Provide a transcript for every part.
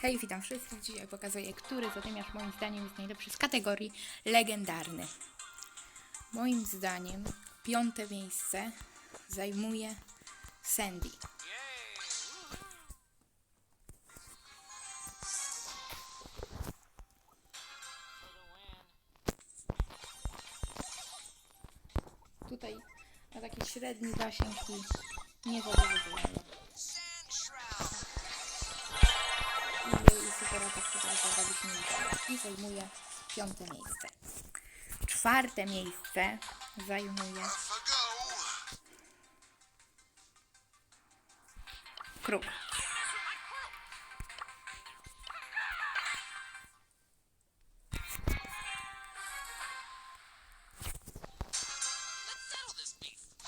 Hej, witam wszystkich. Dzisiaj pokazuję, który zadymiarz moim zdaniem jest najlepszy z kategorii legendarny. Moim zdaniem piąte miejsce zajmuje Sandy. Tutaj ma taki średni zasięg i nie za i zajmuje piąte miejsce. Czwarte miejsce zajmuje kruk.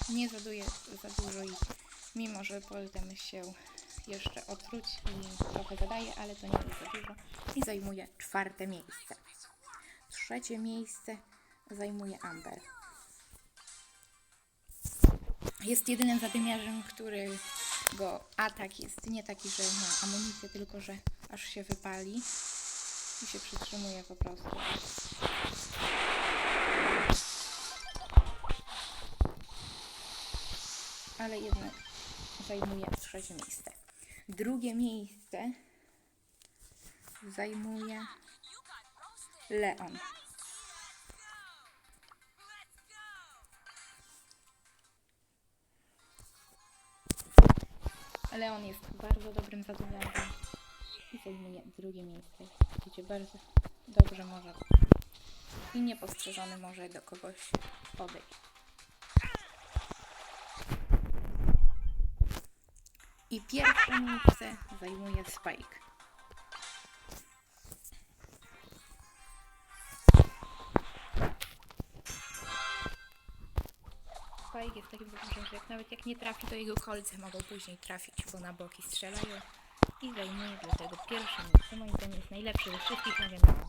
Nie zaduje za dużo i mimo, że potem się jeszcze odwróć i trochę zadaje, ale to nie jest za dużo i zajmuje czwarte miejsce. Trzecie miejsce zajmuje Amber. Jest jedynym zadymiarzem, którego atak jest nie taki, że ma amunicję, tylko że aż się wypali i się przytrzymuje po prostu. ale jednak zajmuje trzecie miejsce. Drugie miejsce zajmuje Leon. Leon jest bardzo dobrym zadymiarzem i zajmuje drugie miejsce. Widzicie, bardzo dobrze może i niepostrzeżony może do kogoś podejść. I pierwsze miejsce zajmuje Spike. Spike jest takim zagrożeniem, że jak nawet jak nie trafi, to jego kolce mogą później trafić, bo na boki strzelają. I zajmuje dlatego pierwsze miejsce. Moim zdaniem jest najlepszy ze wszystkich legendarnych.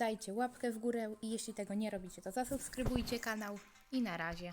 Dajcie łapkę w górę i jeśli tego nie robicie, to zasubskrybujcie kanał i na razie.